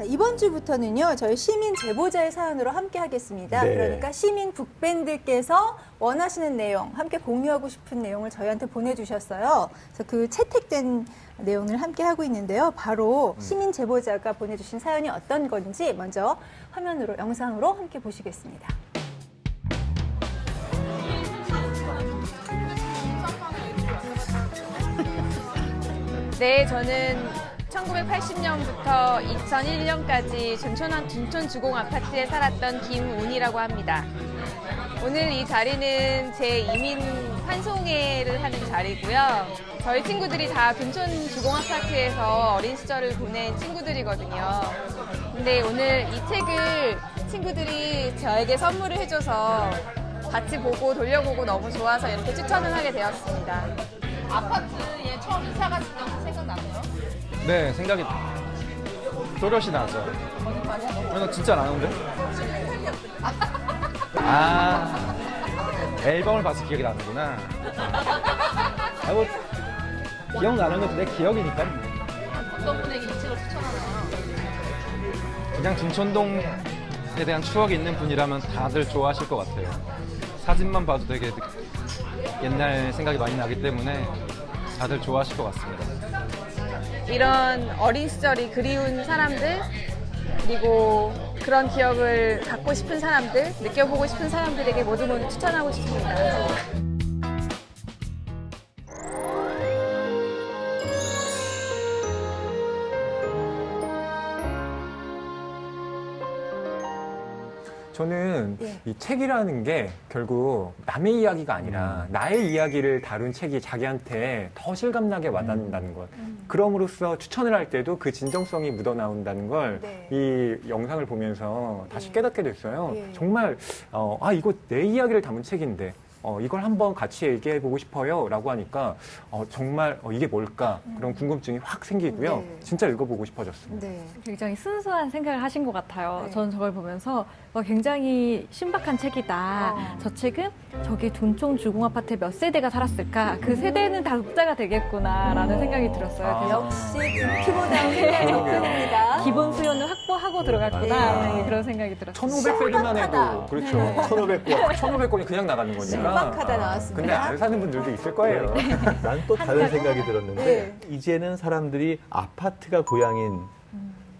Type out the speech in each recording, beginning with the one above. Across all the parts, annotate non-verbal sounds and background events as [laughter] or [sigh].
자, 이번 주부터는요, 저희 시민 제보자의 사연으로 함께 하겠습니다. 네. 그러니까 시민 북밴드께서 원하시는 내용, 함께 공유하고 싶은 내용을 저희한테 보내주셨어요. 그래서 그 채택된 내용을 함께 하고 있는데요. 바로 시민 제보자가 보내주신 사연이 어떤 건지 먼저 화면으로, 영상으로 함께 보시겠습니다. 네, 저는 1980년부터 2001년까지 둔촌, 둔촌 주공 아파트에 살았던 김운이라고 합니다. 오늘 이 자리는 제 이민 환송회를 하는 자리고요. 저희 친구들이 다 둔촌 주공 아파트에서 어린 시절을 보낸 친구들이거든요. 근데 오늘 이 책을 친구들이 저에게 선물을 해줘서 같이 보고 돌려보고 너무 좋아서 이렇게 추천을 하게 되었습니다. 아파트에 처음 이사 가신 적 생각나세요? 네, 생각이 또렷이 나죠. 왜나 진짜 나는데? 아, 앨범을 봐서 기억이 나는구나. 아, 뭐, 기억나는 것도 내 기억이니까. 어떤 분에게 이 책을 추천하나요? 그냥 둔촌동에 대한 추억이 있는 분이라면 다들 좋아하실 것 같아요. 사진만 봐도 되게 옛날 생각이 많이 나기 때문에 다들 좋아하실 것 같습니다. 이런 어린 시절이 그리운 사람들 그리고 그런 기억을 갖고 싶은 사람들 느껴보고 싶은 사람들에게 모두 모두 추천하고 싶습니다. 저는 예. 이 책이라는 게 결국 남의 이야기가 아니라 나의 이야기를 다룬 책이 자기한테 더 실감나게 와닿는다는 것. 그럼으로써 추천을 할 때도 그 진정성이 묻어나온다는 걸이 네. 영상을 보면서 다시 예. 깨닫게 됐어요. 예. 정말 어, 아 이거 내 이야기를 담은 책인데 어, 이걸 한번 같이 얘기해 보고 싶어요. 라고 하니까 어, 정말 어, 이게 뭘까 그런 궁금증이 확 생기고요. 네. 진짜 읽어보고 싶어졌습니다. 네. 굉장히 순수한 생각을 하신 것 같아요. 네. 저는 저걸 보면서 와, 굉장히 신박한 책이다. 어. 저 책은 저기 돈총 주공 아파트에 몇 세대가 살았을까? 그 세대는 다 독자가 되겠구나라는 생각이 들었어요. 아. 그래서 역시 키보다는 생각이 접근합니다. 기본 하고 들어갔구나 맞아요. 네, 그런 생각이 들었어요. 1500세기만 해도 신박하다. 그렇죠. 네. 1500권. 1500권이 그냥 나가는 거니까. 신박하다 나왔습니다. 근데 안 사는 분들도 있을 거예요. [laughs] 난 또 다른 생각이 들었는데 네. 이제는 사람들이 아파트가 고향인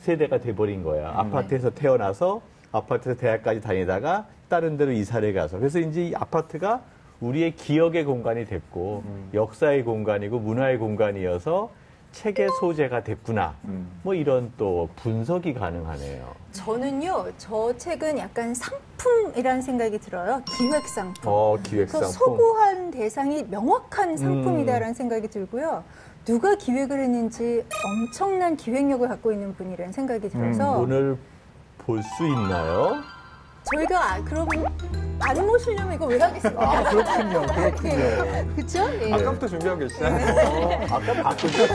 세대가 돼버린 거야. 음. 아파트에서 태어나서 아파트에서 대학까지 다니다가 다른 데로 이사를 가서 그래서 이제 이 아파트가 우리의 기억의 공간이 됐고 음. 역사의 공간이고 문화의 공간이어서 책의 소재가 됐구나. 음. 뭐 이런 또 분석이 가능하네요. 저는요, 저 책은 약간 상품이라는 생각이 들어요. 기획 상품. 어, 그래서 기획 상품. 소구한 대상이 명확한 상품이다라는 생각이 들고요. 누가 기획을 했는지 엄청난 기획력을 갖고 있는 분이라는 생각이 들어서 오늘 볼 수 있나요? 저희가 아, 그럼 안 모시려면 이거 왜 하겠습니까? 아, 그렇군요. 그렇군요. 그쵸? 예. 아까부터 준비하고 계시잖아요. 어, 아까 바꾸셨죠.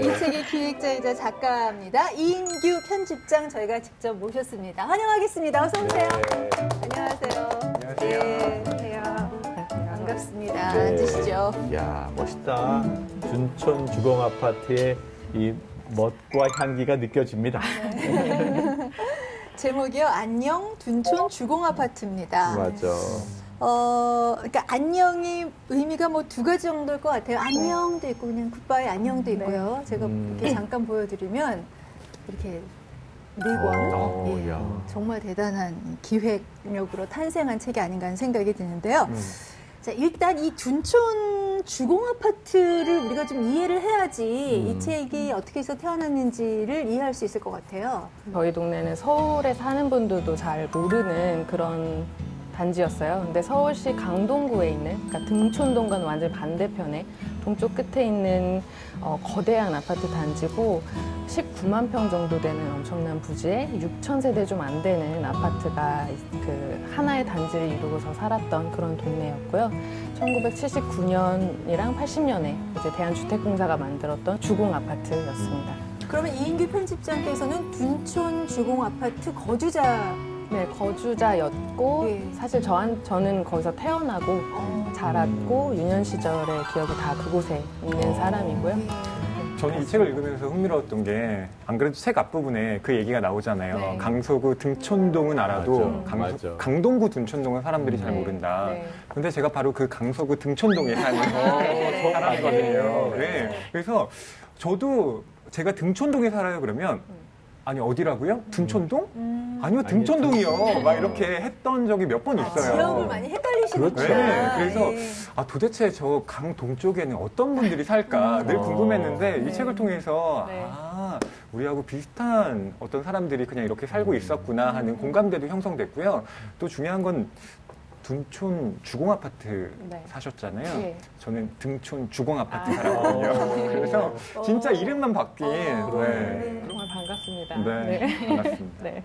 이 네. 책의 기획자이자 작가입니다. 이인규 편집장 저희가 직접 모셨습니다. 환영하겠습니다. 어서 오세요. 네. 안녕하세요. 안녕하세요. 네, 안녕하세요. 반갑습니다. 네. 앉으시죠. 야 멋있다. 둔촌 주공 아파트의 이 멋과 향기가 느껴집니다. [laughs] 제목이요. 안녕 둔촌 주공 아파트입니다. 맞아. 어, 그러니까 안녕이 의미가 뭐 두 가지 정도일 것 같아요. 안녕도 있고 그냥 굿바이 안녕도 있고요. 제가 음. 이렇게 잠깐 보여드리면 이렇게 네 권. 어, 예, 야. 정말 대단한 기획력으로 탄생한 책이 아닌가 하는 생각이 드는데요. 음. 자, 일단 이 둔촌 주공 아파트를 우리가 좀 이해를 해야지 음. 이 책이 어떻게 해서 태어났는지를 이해할 수 있을 것 같아요. 저희 동네는 서울에 사는 분들도 잘 모르는 그런 단지였어요. 근데 서울시 강동구에 있는, 그러니까 등촌동과는 완전 반대편에 동쪽 끝에 있는 어, 거대한 아파트 단지고 19만 평 정도 되는 엄청난 부지에 6천 세대 좀 안 되는 아파트가 그 하나의 단지를 이루고서 살았던 그런 동네였고요. 1979년이랑 80년에 이제 대한주택공사가 만들었던 주공 아파트였습니다. 그러면 이인규 편집장께서는 둔촌 주공 아파트 거주자 네, 거주자였고 예. 사실 저한 저는 거기서 태어나고 자랐고 유년 시절의 기억이 다 그곳에 있는 사람이고요. 저는 이 책을 읽으면서 흥미로웠던 게 안 그래도 책 앞부분에 그 얘기가 나오잖아요. 네. 강서구 등촌동은 알아도 맞아, 강. 강동구 등촌동은 사람들이 잘 네. 모른다. 네. 근데 제가 바로 그 강서구 등촌동에 사는 사람이거든요. 네. 그래서 저도 제가 등촌동에 살아요 그러면 아니 어디라고요? 등촌동? 음. 아니요 등촌동이요. 막 이렇게 했던 적이 몇 번 있어요. 지역을 많이 헷갈리시니까. 그렇죠. 네, 그래서 예. 아 도대체 저 강 동 쪽에는 어떤 분들이 살까 늘 어. 궁금했는데 네. 이 책을 통해서 네. 아 우리하고 비슷한 어떤 사람들이 그냥 이렇게 살고 있었구나 하는 공감대도 형성됐고요. 또 중요한 건 둔촌 주공 아파트 네. 사셨잖아요. 예. 저는 등촌 주공 아파트 아. 살았거든요. 그래서 진짜 이름만 바뀐 어. 네. 네. 반갑습니다. 네, 반갑습니다. 네.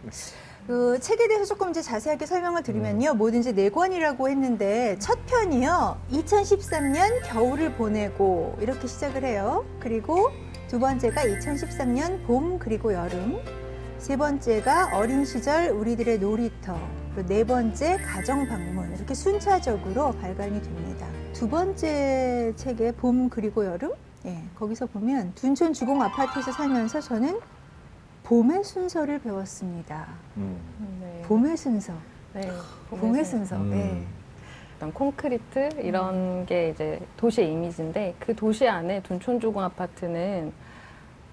그 책에 대해서 조금 이제 자세하게 설명을 드리면요. 뭐든지 네 권이라고 했는데 첫 편이요. 2013년 겨울을 보내고 이렇게 시작을 해요. 그리고 두 번째가 2013년 봄 그리고 여름. 세 번째가 어린 시절 우리들의 놀이터. 네 번째 가정 방문. 이렇게 순차적으로 발간이 됩니다. 두 번째 책의 봄 그리고 여름. 예, 거기서 보면 둔촌 주공 아파트에서 살면서 저는 봄의 순서를 배웠습니다. 음. 네. 봄의 순서. 네. 봄의 순서. 음. 네. 어떤 콘크리트 이런 게 이제 도시의 이미지인데 그 도시 안에 둔촌주공 아파트는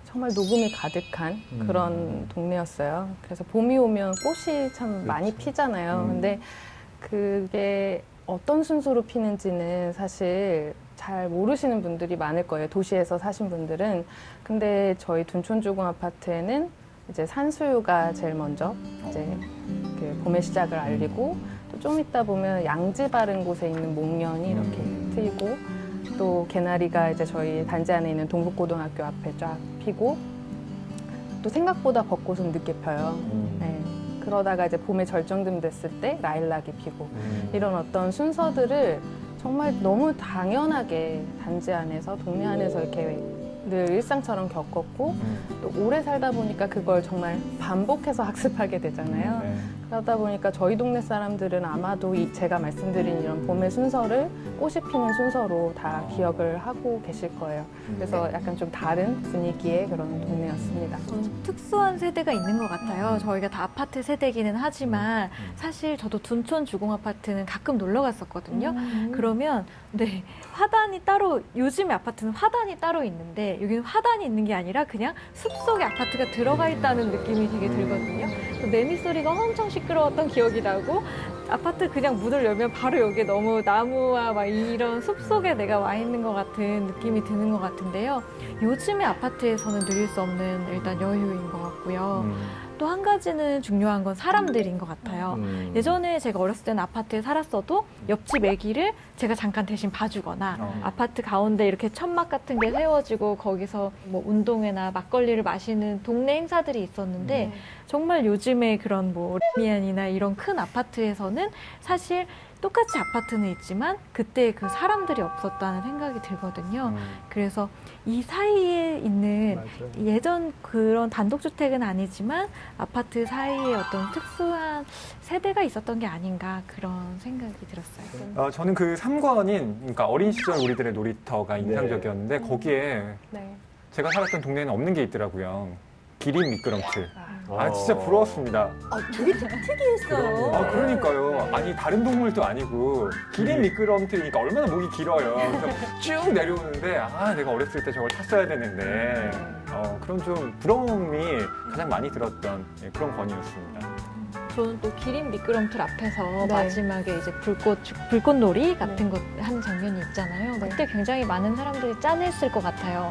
정말 녹음이 가득한 음. 그런 동네였어요. 그래서 봄이 오면 꽃이 참 많이 피잖아요. 음. 근데 그게 어떤 순서로 피는지는 사실 잘 모르시는 분들이 많을 거예요. 도시에서 사신 분들은. 근데 저희 둔촌주공 아파트에는 이제 산수유가 제일 먼저 이제 그 봄의 시작을 알리고 또 좀 있다 보면 양지 바른 곳에 있는 목련이 이렇게 트이고 또 개나리가 이제 저희 단지 안에 있는 동북고등학교 앞에 쫙 피고 또 생각보다 벚꽃은 늦게 펴요. 음. 네. 그러다가 이제 봄에 절정쯤 됐을 때 라일락이 피고 음. 이런 어떤 순서들을 정말 너무 당연하게 단지 안에서 동네 안에서 이렇게 늘 일상처럼 겪었고 음. 또 오래 살다 보니까 그걸 정말 반복해서 [laughs] 학습하게 되잖아요. 네. 그러다 보니까 저희 동네 사람들은 아마도 이 제가 말씀드린 이런 봄의 순서를 꽃이 피는 순서로 다 기억을 하고 계실 거예요. 그래서 약간 좀 다른 분위기의 그런 동네였습니다. 좀 특수한 세대가 있는 것 같아요. 저희가 다 아파트 세대기는 하지만 음. 사실 저도 둔촌 주공 아파트는 가끔 놀러 갔었거든요. 음. 그러면 네 화단이 따로 요즘의 아파트는 화단이 따로 있는데 여기는 화단이 있는 게 아니라 그냥 숲속에 아파트가 들어가 있다는 느낌이 되게 들거든요. 또 매미 소리가 엄청 시끄러웠던 기억이 나고 아파트 그냥 문을 열면 바로 여기 너무 나무와 막 이런 숲속에 내가 와 있는 것 같은 느낌이 드는 것 같은데요. 요즘의 아파트에서는 누릴 수 없는 일단 여유인 것 같고요. 음. 또 한 가지는 중요한 건 사람들인 것 같아요. 음. 예전에 제가 어렸을 때는 아파트에 살았어도 옆집 애기를 제가 잠깐 대신 봐주거나 어. 아파트 가운데 이렇게 천막 같은 게 세워지고 거기서 뭐 운동회나 막걸리를 마시는 동네 행사들이 있었는데 정말 요즘에 그런 뭐 미안이나 이런 큰 아파트에서는 사실 똑같이 아파트는 있지만 그때 그 사람들이 없었다는 생각이 들거든요. 음. 그래서 이 사이에 있는 맞아요. 예전 그런 단독주택은 아니지만 아파트 사이에 어떤 특수한 세대가 있었던 게 아닌가 그런 생각이 들었어요. 어, 저는 그 3권인 그러니까 어린 시절 우리들의 놀이터가 인상적이었는데 거기에 네. 제가 살았던 동네에는 없는 게 있더라고요. 기린 미끄럼틀. 아 어. 진짜 부러웠습니다. 아, 되게 특- 특이했어요. 아 그러니까요. 아니 다른 동물도 아니고 기린 미끄럼틀이니까 얼마나 목이 길어요. 그래서 [laughs] 쭉 내려오는데 아 내가 어렸을 때 저걸 탔어야 되는데 어, 그런 좀 부러움이 가장 많이 들었던 예, 그런 권이었습니다. 저는 또 기린 미끄럼틀 앞에서 네. 마지막에 이제 불꽃 불꽃놀이 같은 것한 장면이 있잖아요. 네. 그때 굉장히 많은 사람들이 짠했을 것 같아요.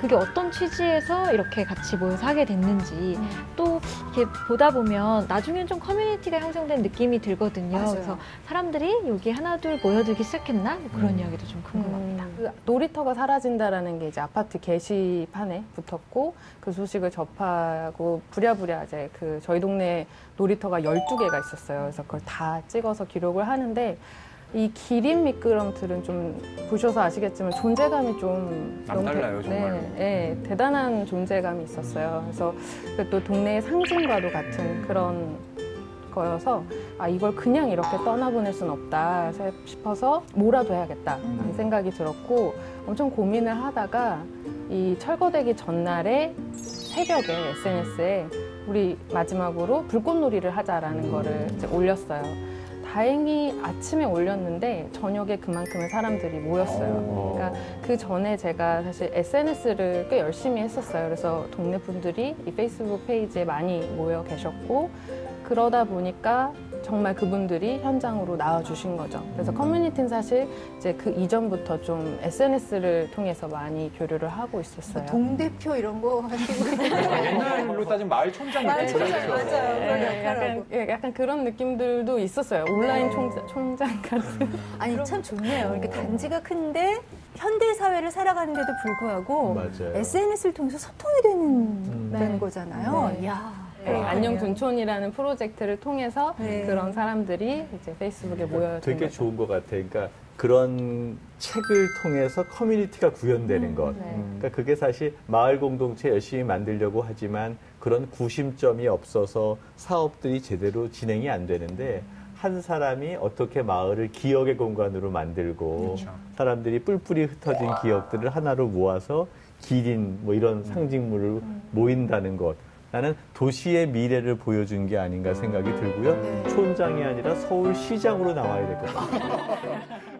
그게 어떤 취지에서 이렇게 같이 모여서 하게 됐는지 음. 또 이렇게 보다 보면 나중엔 좀 커뮤니티가 형성된 느낌이 들거든요. 맞아요. 그래서 사람들이 여기 하나 둘 모여들기 시작했나 뭐 그런 음. 이야기도 좀 궁금합니다. 음, 그 놀이터가 사라진다라는 게 이제 아파트 게시판에 붙었고 그 소식을 접하고 부랴부랴 이제 그 저희 동네 놀이터가 12개가 있었어요. 그래서 그걸 다 찍어서 기록을 하는데 이 기린 미끄럼틀은 좀 보셔서 아시겠지만 존재감이 좀 남달라요, 대- 정말로. 네, 네, 대단한 존재감이 있었어요. 그래서 그또 동네의 상징과도 같은 그런 거여서 아 이걸 그냥 이렇게 떠나보낼 순 없다 싶어서 뭐라도 해야겠다라는 음. 생각이 들었고 엄청 고민을 하다가 이 철거되기 전날에 새벽에 SNS에 우리 마지막으로 불꽃놀이를 하자라는 거를 이제 올렸어요. 다행히 아침에 올렸는데 저녁에 그만큼의 사람들이 모였어요. 그러니까 그 전에 제가 사실 SNS를 꽤 열심히 했었어요. 그래서 동네 분들이 이 페이스북 페이지에 많이 모여 계셨고 그러다 보니까 정말 그분들이 현장으로 나와주신 거죠. 그래서 커뮤니티는 사실 이제 그 이전부터 좀 SNS를 통해서 많이 교류를 하고 있었어요. 동대표 이런 거 하시고 옛날로 따지면 마을 총장 마을. 총장 맞아요. 네, 역할하고. 약간, 예, 약간 그런 느낌들도 있었어요. 온라인 네. 총장, 총장 같은. 아니 참 좋네요. 이렇게 단지가 큰데 현대 사회를 살아가는데도 불구하고 맞아요. SNS를 통해서 소통이 되는 네. 거잖아요. 네. 이야. 네, 그렇군요. 안녕 둔촌이라는 프로젝트를 통해서 네. 그런 사람들이 이제 페이스북에 모여든 되게 거죠. 좋은 것 같아요. 그러니까 그런 책을 통해서 커뮤니티가 구현되는 것. 네. 그러니까 그게 사실 마을 공동체 열심히 만들려고 하지만 그런 구심점이 없어서 사업들이 제대로 진행이 안 되는데 한 사람이 어떻게 마을을 기억의 공간으로 만들고 그렇죠. 사람들이 뿔뿔이 흩어진 기억들을 하나로 모아서 기린 뭐 이런 상징물을 모인다는 것. 나는 도시의 미래를 보여준 게 아닌가 생각이 들고요. 네. 촌장이 아니라 서울시장으로 나와야 될 것 같아요. [laughs]